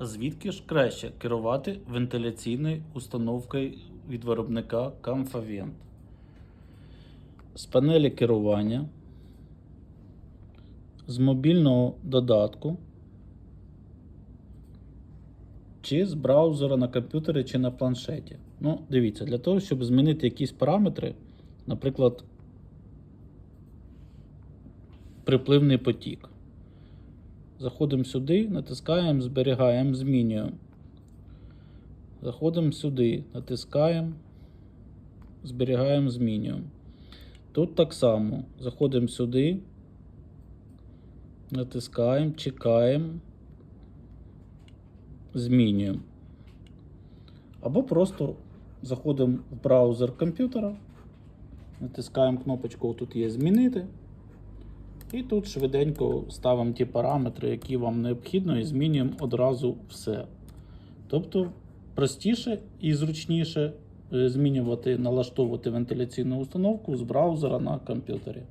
Звідки ж краще керувати вентиляційною установкою від виробника Camphavent? З панелі керування, з мобільного додатку, чи з браузера на комп'ютері чи на планшеті. Ну, дивіться, для того, щоб змінити якісь параметри, наприклад, припливний потік. Заходимо сюди, натискаємо, зберігаємо, змінюємо. Заходимо сюди, натискаємо, зберігаємо, змінюємо. Тут так само. Заходимо сюди, натискаємо, чекаємо, змінюємо. Або просто заходимо в браузер комп'ютера, натискаємо кнопочку, тут є змінити. І тут швиденько ставимо ті параметри, які вам необхідно, і змінюємо одразу все. Тобто простіше і зручніше е, змінювати, налаштовувати вентиляційну установку з браузера на комп'ютері.